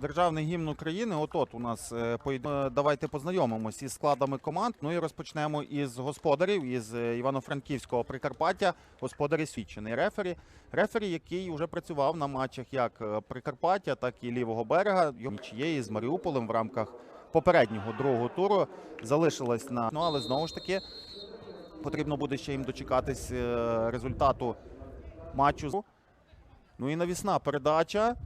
Державний гімн України. От-от у нас е, е, давайте познайомимось із складами команд. Ну і розпочнемо із господарів із е, Івано-Франківського Прикарпаття. Господарі свідчений рефері. Рефері, який вже працював на матчах як Прикарпаття, так і лівого берега. Його з Маріуполем в рамках попереднього другого туру залишилась на ну, але знову ж таки потрібно буде ще їм дочекатись результату матчу. Ну і навісна передача.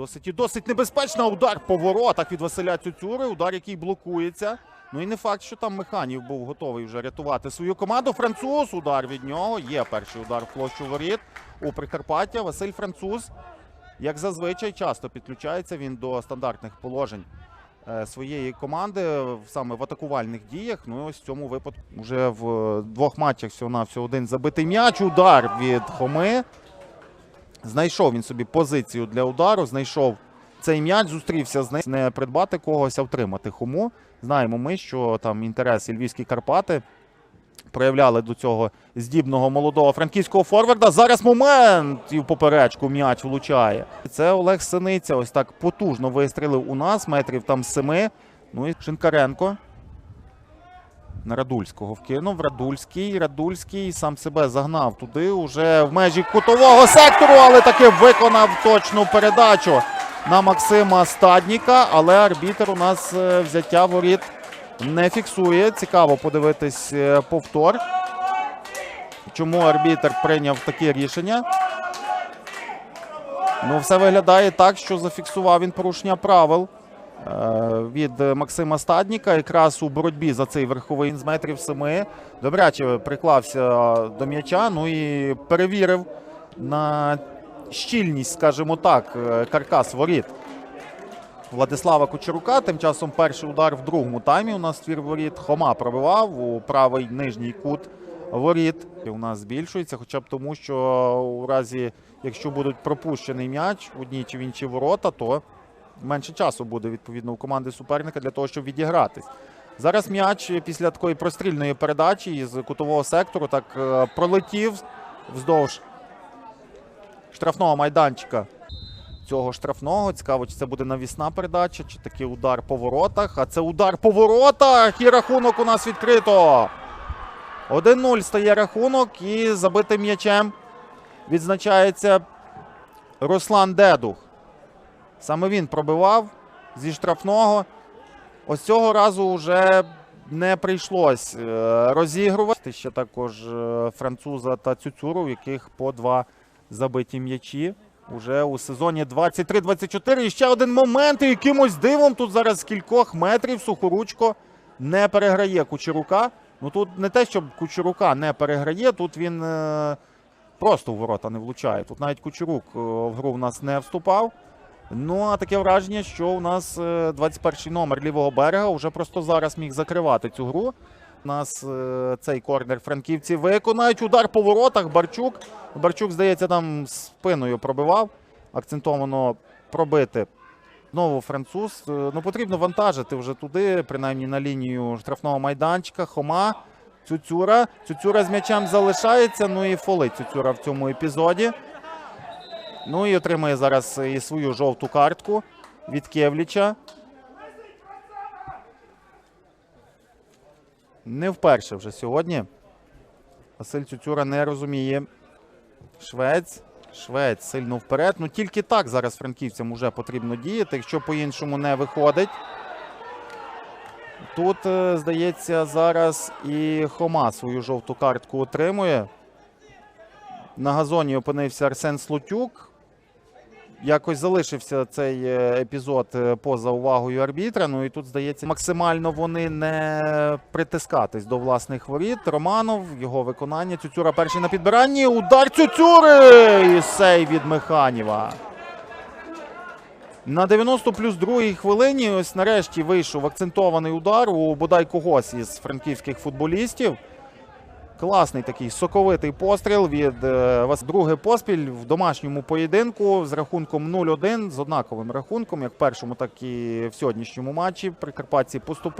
Досить і досить небезпечна удар по воротах від Василя Цюцюри. Удар, який блокується. Ну і не факт, що там Механів був готовий вже рятувати свою команду. Француз. Удар від нього. Є перший удар в площу воріт у Прикарпаття. Василь Француз, як зазвичай, часто підключається він до стандартних положень е, своєї команди саме в атакувальних діях. Ну і ось в цьому випадку вже в е, двох матчах всього на один забитий м'яч. Удар від Хоми. Знайшов він собі позицію для удару, знайшов цей м'яч, зустрівся з ним. Не придбати когось, а втримати хому. Знаємо ми, що там інтерес львівські Карпати проявляли до цього здібного молодого франківського форварда. Зараз момент і в поперечку м'яч влучає. Це Олег Синиця. Ось так потужно вистрілив у нас, метрів там семи. Ну і Шинкаренко. На Радульського вкинув. Радульський, Радульський сам себе загнав туди, уже в межі кутового сектору, але таки виконав точну передачу на Максима Стадніка. Але арбітер у нас е, взяття воріт не фіксує. Цікаво подивитись е, повтор. Чому арбітер прийняв таке рішення? Ну, все виглядає так, що зафіксував він порушення правил від е, Максима Стадніка. Якраз у боротьбі за цей верховий з метрів семи. Добряче приклався до м'яча. Ну і перевірив на щільність, скажімо так, е, каркас воріт. Владислава Кучерука. Тим часом перший удар в другому таймі. У нас твір воріт. Хома пробивав у правий нижній кут воріт. І у нас збільшується, хоча б тому, що у разі, якщо будуть пропущений м'яч в одні чи в інші ворота, то менше часу буде відповідно у команди суперника для того, щоб відігратись. Зараз м'яч після такої прострільної передачі із кутового сектору так е, пролетів вздовж штрафного майданчика цього штрафного. Цікаво, чи це буде навісна передача, чи такий удар по воротах. А це удар по воротах. І рахунок у нас відкрито. 1-0 стає рахунок і забитим м'ячем відзначається Руслан Дедух. Саме він пробивав зі штрафного. Ось цього разу вже не прийшлось е, розігрувати. Ще також е, француза та цюцюру, у яких по два забиті м'ячі. Уже у сезоні 23-24. І ще один момент. І якимось дивом тут зараз з кількох метрів Сухоручко не переграє Кучерука. Ну тут не те, щоб Кучерука не переграє, тут він е, просто в ворота не влучає. Тут навіть Кучерук в гру в нас не вступав. Ну, а таке враження, що у нас е, 21 номер лівого берега вже просто зараз міг закривати цю гру. У нас е, цей корнер франківці виконають. Удар по воротах. Барчук. Барчук, здається, там спиною пробивав. Акцентовано пробити. Знову француз. Е, Ну, потрібно вантажити вже туди, принаймні на лінію штрафного майданчика. Хома. Цюцюра. Цюцюра з м'ячем залишається. Ну і фолить Цюцюра в цьому епізоді. Ну і отримує зараз і свою жовту картку від Кевліча. Не вперше вже сьогодні. Василь Цюцюра не розуміє. Швець. Швець сильно вперед. Ну тільки так зараз франківцям вже потрібно діяти, якщо по-іншому не виходить. Тут, е, здається, зараз і Хома свою жовту картку отримує. На газоні опинився Арсен Слутюк. Якось залишився цей е, епізод е, поза увагою арбітра. Ну і тут, здається, максимально вони не притискатись до власних воріт. Романов, його виконання. Цюцюра перший на підбиранні. Удар Цюцюри! І сей від Механіва. На 90 плюс другій хвилині ось нарешті вийшов акцентований удар у бодай когось із франківських футболістів. Класний такий соковитий постріл від е, вас Друге поспіль в домашньому поєдинку з рахунком 0-1, з однаковим рахунком, як в першому, так і в сьогоднішньому матчі. Прикарпатці поступили.